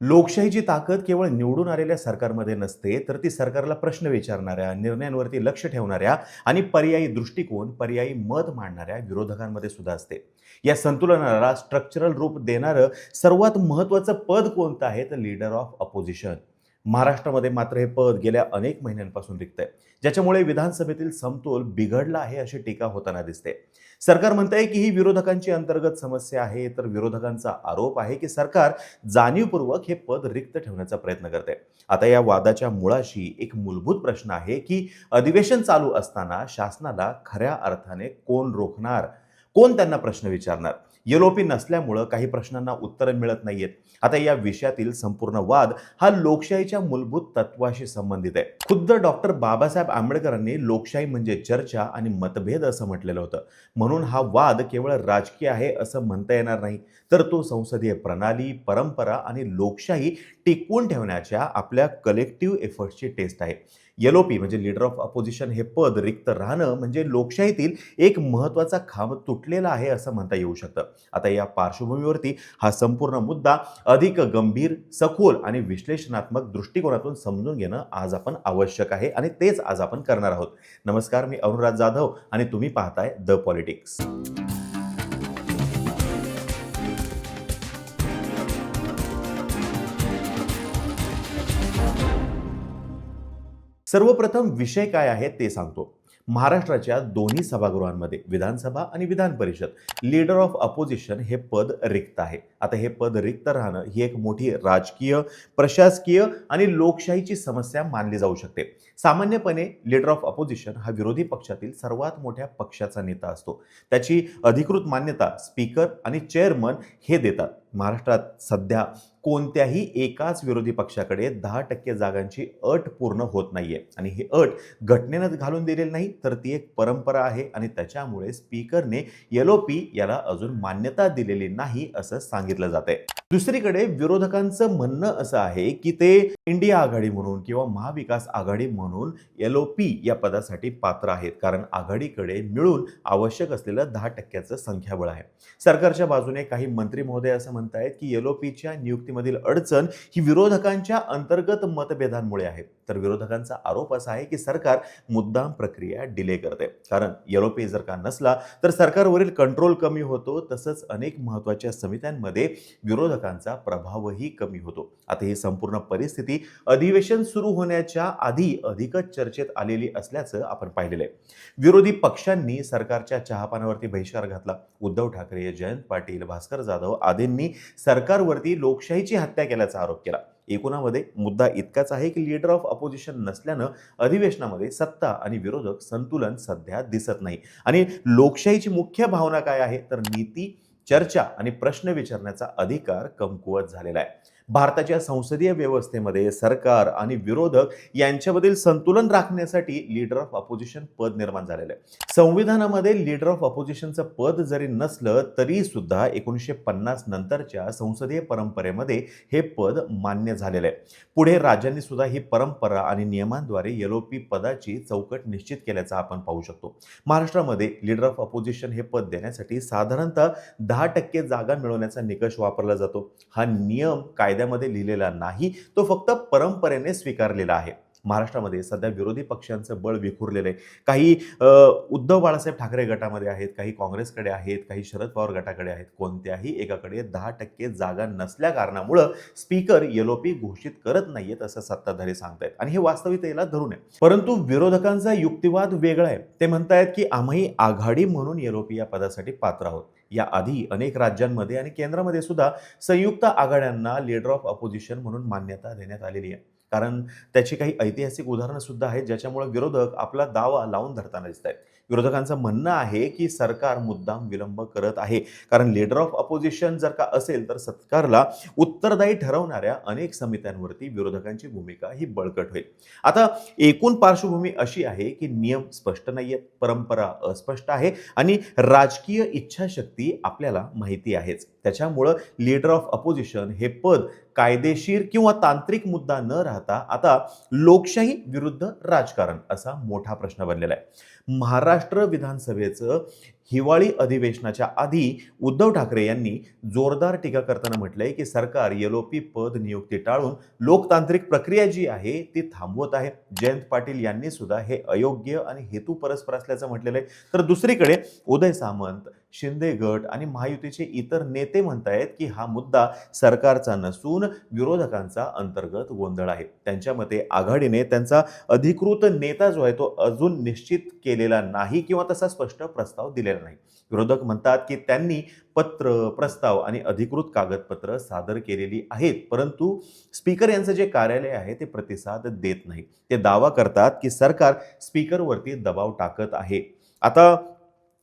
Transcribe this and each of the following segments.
लोकशाहीची ताकद केवळ निवडून आलेल्या सरकारमध्ये नसते तर ती सरकारला प्रश्न विचारणाऱ्या निर्णयांवरती लक्ष ठेवणाऱ्या आणि पर्यायी दृष्टिकोन पर्यायी मत मांडणाऱ्या विरोधकांमध्ये सुद्धा असते. या संतुलनाला स्ट्रक्चरल रूप देणारं सर्वात महत्त्वाचं पद कोणतं आहे? तर लीडर ऑफ अपोजिशन महाराष्ट्रामध्ये मात्र हे पद गेल्या अनेक महिन्यांपासून रिक्त आहे. ज्याच्यामुळे विधानसभेतील समतोल बिघडला आहे अशी टीका होताना दिसते. सरकार म्हणत आहे की ही विरोधकांची अंतर्गत समस्या आहे तर विरोधकांचा आरोप आहे की सरकार जाणीवपूर्वक हे पद रिक्त ठेवण्याचा प्रयत्न करते आता या वादाच्या मुळाशी एक मूलभूत प्रश्न आहे की अधिवेशन चालू असताना शासनाला खऱ्या अर्थाने कोण रोखणार? कोण त्यांना प्रश्न विचारणार? येलोपी नसल्यामुळं काही प्रश्नांना उत्तरं मिळत नाहीयेत. आता या विषयातील संपूर्ण वाद हा लोकशाहीच्या मूलभूत तत्वाशी संबंधित आहे. खुद्द डॉक्टर बाबासाहेब आंबेडकरांनी लोकशाही म्हणजे चर्चा आणि मतभेद असं म्हटलेलं होतं. म्हणून हा वाद केवळ राजकीय आहे असं म्हणता येणार नाही. तर तो संसदीय प्रणाली परंपरा आणि लोकशाही टिकवून ठेवण्याच्या आपल्या कलेक्टिव्ह एफर्ट्सची टेस्ट आहे. येलो पी म्हणजे लीडर ऑफ अपोजिशन हे पद रिक्त राहणं म्हणजे लोकशाहीतील एक महत्त्वाचा खांब तुटलेला आहे असं म्हणता येऊ शकतं. आता या पार्श्वभूमीवरती हा संपूर्ण मुद्दा अधिक गंभीर सखोल आणि विश्लेषणात्मक दृष्टिकोनातून समजून घेणं आज आपण आवश्यक आहे आणि तेच आज आपण करणार आहोत. नमस्कार मी अरुणराज जाधव आणि तुम्ही पाहताय द पॉलिटिक्स सर्वप्रथम विषय काय आहे ते सांगतो. महाराष्ट्राच्या दोन्ही सभागृहांमध्ये विधानसभा आणि Vidhan Parishad leader of opposition हे पद रिक्त आहे. आता हे पद रिक्त राहणं ही एक मोठी राजकीय प्रशासकीय आणि लोकशाहीची समस्या मानली जाऊ शकते. सामान्यपणे लीडर ऑफ अपोजिशन हा विरोधी पक्षातील सर्वात मोठ्या पक्षाचा नेता असतो. त्याची अधिकृत मान्यता स्पीकर आणि चेअरमन हे देतात. महाराष्ट्रात सध्या कोणत्याही एकाच विरोधी पक्षाकडे दहा टक्के जागांची अट पूर्ण होत नाहीये. आणि ही अट घटनेनं घालून दिलेली नाही तर ती एक परंपरा आहे आणि त्याच्यामुळे स्पीकरने एलओपी याला अजून मान्यता दिलेली नाही असं सांगितलं जात आहे दुसरीकडे विरोधकांचं म्हणणं असं आहे की ते इंडिया आघाडी म्हणून किंवा महाविकास आघाडी म्हणून एल ओ पी या पदासाठी पात्र आहेत. कारण आघाडीकडे मिळून आवश्यक असलेलं दहा टक्क्याचं संख्याबळ आहे. सरकारच्या बाजूने काही मंत्री महोदय असं म्हणतायत की एल ओ पीच्या नियुक्तीमधील अडचण ही विरोधकांच्या अंतर्गत मतभेदांमुळे आहे. तर विरोधकांचा आरोप असा आहे की सरकार मुद्दाम प्रक्रिया डिले करते. कारण येलो पे जर का नसला तर सरकारवरील कंट्रोल कमी होतो. तसंच अनेक महत्त्वाच्या समित्यांमध्ये विरोधकांचा प्रभावही कमी होतो. आता ही संपूर्ण परिस्थिती अधिवेशन सुरू होण्याच्या आधी अधिकच चर्चेत आलेली असल्याचं आपण पाहिलेलं आहे. विरोधी पक्षांनी सरकारच्या चहापानावरती बहिष्कार घातला. उद्धव ठाकरे जयंत पाटील भास्कर जाधव आदींनी सरकारवरती लोकशाहीची हत्या केल्याचा आरोप केला. एकूणामध्ये मुद्दा इतकाच आहे की लीडर ऑफ अपोजिशन नसल्यानं अधिवेशनामध्ये सत्ता आणि विरोधक संतुलन सध्या दिसत नाही. आणि लोकशाहीची मुख्य भावना काय आहे? तर नीती चर्चा आणि प्रश्न विचारण्याचा अधिकार कमकुवत झालेला आहे. भारताच्या संसदीय व्यवस्थेमध्ये सरकार आणि विरोधक यांच्यामधील संतुलन राखण्यासाठी लीडर ऑफ अपोजिशन पद निर्माण झालेलं आहे. संविधानामध्ये लीडर ऑफ अपोजिशनचं पद जरी नसलं तरी सुद्धा एकोणीसशे पन्नास नंतरच्या संसदीय परंपरेमध्ये हे पद मान्य झालेलं आहे. पुढे राज्यांनी सुद्धा ही परंपरा आणि नियमांद्वारे एलओपी पदाची चौकट निश्चित केल्याचं आपण पाहू शकतो. महाराष्ट्रामध्ये लीडर ऑफ अपोजिशन हे पद देण्यासाठी साधारणतः दहा टक्के जागा मिळवण्याचा निकष वापरला जातो. हा नियम कायदा कायद्यामध्ये लिहिलेला नाही तो फक्त परंपरेने स्वीकारलेला आहे. महाराष्ट्रामध्ये सध्या विरोधी पक्षांचं बळ विखुरलेलं आहे. काही उद्धव बाळासाहेब ठाकरे गटामध्ये आहेत काही काँग्रेसकडे आहेत काही शरद पवार गटाकडे आहेत. कोणत्याही एकाकडे दहा टक्के जागा नसल्या कारणामुळं स्पीकर येलोपी घोषित करत नाहीयेत असं सत्ताधारी सांगतायत. आणि हे वास्तविकतेला धरून आहे. परंतु विरोधकांचा युक्तिवाद वेगळा आहे. ते म्हणतायत की आम्ही आघाडी म्हणून येलोपी या पदासाठी पात्र आहोत. याआधी अनेक राज्यांमध्ये आणि केंद्रामध्ये सुद्धा संयुक्त आघाड्यांना लीडर ऑफ अपोजिशन म्हणून मान्यता देण्यात आलेली आहे. कारण त्याची काही ऐतिहासिक उदाहरणं सुद्धा आहेत ज्याच्यामुळे विरोधक आपला दावा लावून धरताना दिसत आहेत विरोधकांचं म्हणणं आहे की सरकार मुद्दाम विलंब करत आहे. कारण लीडर ऑफ अपोजिशन जर का असेल तर सरकारला उत्तरदायी ठरवणाऱ्या अनेक समित्यांवरती विरोधकांची भूमिका ही बळकट होईल. आता एकूण पार्श्वभूमी अशी आहे की नियम स्पष्ट नाही आहेत परंपरा अस्पष्ट आहे आणि राजकीय इच्छाशक्ती आपल्याला माहिती आहेच. त्याच्यामुळं लीडर ऑफ अपोजिशन हे पद कायदेशीर किंवा तांत्रिक मुद्दा न राहता आता लोकशाही विरुद्ध राजकारण असा मोठा प्रश्न बनलेला आहे. महाराष्ट्र विधानसभेचं हिवाळी अधिवेशनाच्या आधी उद्धव ठाकरे यांनी जोरदार टीका करताना म्हटलंय की सरकार येलोपी पद नियुक्ती टाळून लोकतांत्रिक प्रक्रिया जी आहे ती थांबवत आहे. जयंत पाटील यांनी सुद्धा हे अयोग्य आणि हेतू परस्पर असल्याचं म्हटलेलं आहे. तर दुसरीकडे उदय सामंत शिंदे गट आणि महायुतीचे इतर नेते म्हणतायत की हा मुद्दा सरकारचा नसून विरोधकांचा अंतर्गत गोंधळ आहे. त्यांच्या मते आघाडीने त्यांचा अधिकृत नेता जो आहे तो अजून निश्चित केलेला नाही किंवा तसा स्पष्ट प्रस्ताव दिलेला नाही. विरोधक म्हणतात की त्यांनी पत्र प्रस्ताव आणि अधिकृत कागदपत्र सादर केलेली आहेत परंतु स्पीकर यांचं जे कार्यालय आहे ते प्रतिसाद देत नाही. ते दावा करतात की सरकार स्पीकरवरती दबाव टाकत आहे. आता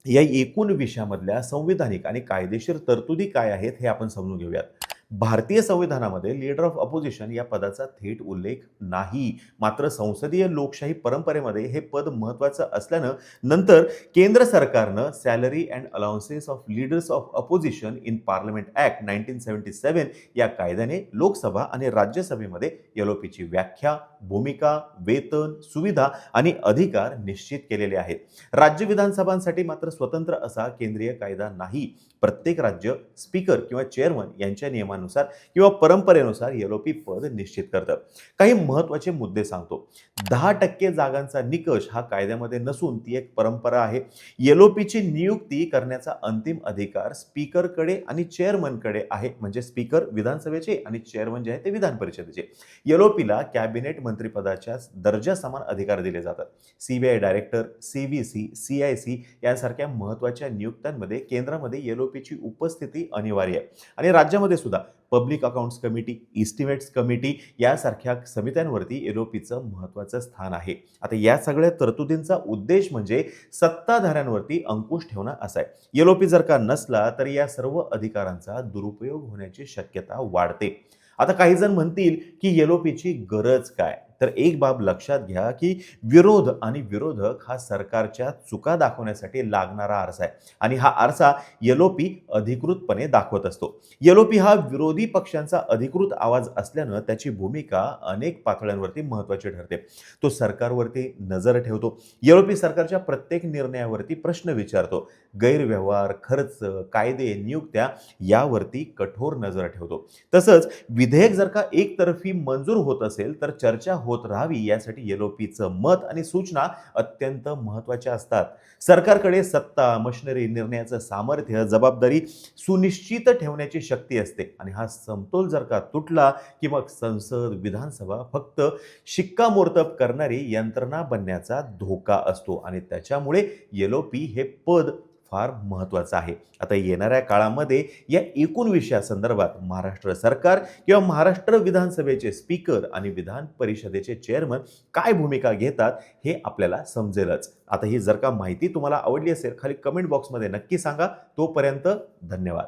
या एकूण विषयामधल्या संविधानिक आणि कायदेशीर तरतुदी काय आहेत हे आपण समजून घेऊयात. भारतीय संविधानामध्ये लीडर ऑफ अपोजिशन या पदाचा थेट उल्लेख नाही. मात्र संसदीय लोकशाही परंपरेमध्ये हे पद महत्त्वाचं असल्यानं नंतर केंद्र सरकारनं salary and allowances of leaders of opposition in parliament act nineteen seventy seven या कायद्याने लोकसभा आणि राज्यसभेमध्ये एलओपीची व्याख्या भूमिका वेतन सुविधा आणि अधिकार निश्चित केलेले आहेत. राज्य विधानसभांसाठी मात्र स्वतंत्र असा केंद्रीय कायदा नाही. प्रत्येक राज्य स्पीकर किंवा चेअरमन यांच्या नियमानुसार किंवा परंपरेनुसार एलओपी पद निश्चित करतं. काही महत्त्वाचे मुद्दे सांगतो. दहा टक्के जागांचा निकष हा कायद्यामध्ये नसून ती एक परंपरा आहे. एलओपीची नियुक्ती करण्याचा अंतिम अधिकार स्पीकरकडे आणि चेअरमनकडे आहे. म्हणजे स्पीकर विधानसभेचे आणि चेअरमन जे आहे ते विधान परिषदेचे. एलओपीला कॅबिनेट मंत्रिपदाच्या दर्जा समान अधिकार दिले जातात. CBI director C V C C I C यासारख्या महत्त्वाच्या नियुक्त्यांमध्ये केंद्रामध्ये एलओपीची उपस्थिती अनिवार्य आहे. आणि राज्यामध्ये सुद्धा public accounts committee estimates committee यासारख्या समित्यांवरती एलओपीचं महत्त्वाचं स्थान आहे. आता या सगळ्या तरतुदींचा उद्देश म्हणजे सत्ताधाऱ्यांवरती अंकुश ठेवणं असा आहे. एलओपी जर का नसला तर या सर्व अधिकारांचा दुरुपयोग होण्याची शक्यता वाढते. आता काही जण म्हणतील की एलओपीची गरज काय? तर एक बाब लक्षात घ्या की विरोध आणि विरोधक हा सरकारच्या चुका दाखवण्यासाठी लागणारा आरसा आहे. आणि हा आरसा येलोपी अधिकृतपणे दाखवत असतो. एलओपी हा विरोधी पक्षांचा अधिकृत आवाज असल्यानं त्याची भूमिका अनेक पातळ्यांवरती महत्त्वाची ठरते. तो सरकारवरती नजर ठेवतो. एलओपी सरकारच्या प्रत्येक निर्णयावरती प्रश्न विचारतो. गैरव्यवहार खर्च कायदे नियुक्त्या यावरती कठोर नजर ठेवतो. तसंच विधेयक जर का एकतर्फी मंजूर होत असेल तर चर्चा होत राहावी यासाठी एलओपीचं मत आणि सूचना अत्यंत महत्त्वाच्या असतात. सरकारकडे सत्ता मशिनरी निर्णयाचं सामर्थ्य जबाबदारी सुनिश्चित ठेवण्याची शक्ती असते आणि हा समतोल जर का तुटला की मग संसद विधानसभा फक्त शिक्कामोर्तब करणारी यंत्रणा बनण्याचा धोका असतो आणि त्याच्यामुळे एलओपी हे पद फार महत्त्वाचं आहे. आता येणाऱ्या काळामध्ये या एकूण विषयासंदर्भात महाराष्ट्र सरकार किंवा महाराष्ट्र विधानसभेचे स्पीकर आणि विधान परिषदेचे चेअरमन काय भूमिका घेतात हे आपल्याला समजेलच. आता ही जर का माहिती तुम्हाला आवडली असेल खाली कमेंट बॉक्समध्ये नक्की सांगा. तोपर्यंत धन्यवाद.